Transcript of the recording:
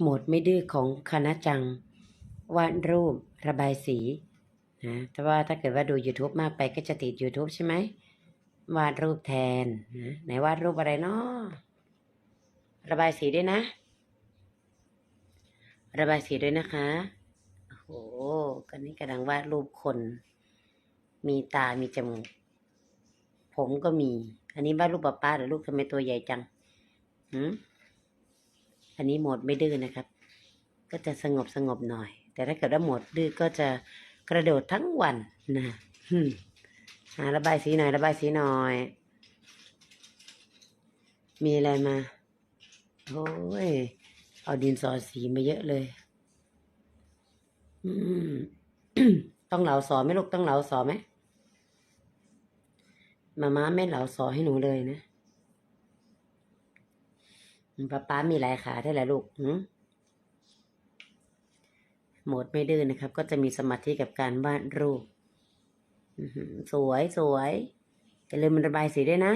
โหมดไม่ดื้อของคณะจัง วาดรูป ระบายสีนะแต่ว่าถ้าเกิดว่าดู YouTube มากไปก็จะติด YouTube ใช่ไหม วาดรูปแทนนะไหนวาดรูปอะไรเนาะระบายสีด้วยนะ ระบายสีด้วยนะคะโอ้โหกันนี้กำลังวาดรูปคน มีตา มีจมูก ผมก็มี อันนี้วาดรูปป้าป้าหรือลูกทำไมตัวใหญ่จัง หืม อันนี้โหมดไม่ดื้อนะครับ ก็จะสงบสงบหน่อย แต่ถ้าเกิดว่าโหมดดื้อก็จะกระโดดทั้งวันนะหาระบายสีหน่อย ระบายสีหน่อย มีอะไรมาโอ้ยเอาดินสอสีมาเยอะเลย ต้องเหลาสอไหมลูกต้องเหลาสอไหมมาม่าไม่เหลาสอให้หนูเลยนะ ป้าป้ามีหลายขาได้แหละลูกหืมโหมดไม่ดื้อนะครับ ก็จะมีสมาธิกับการวาดรูปสวยสวยอย่าลืมมันระบายสีด้วยนะ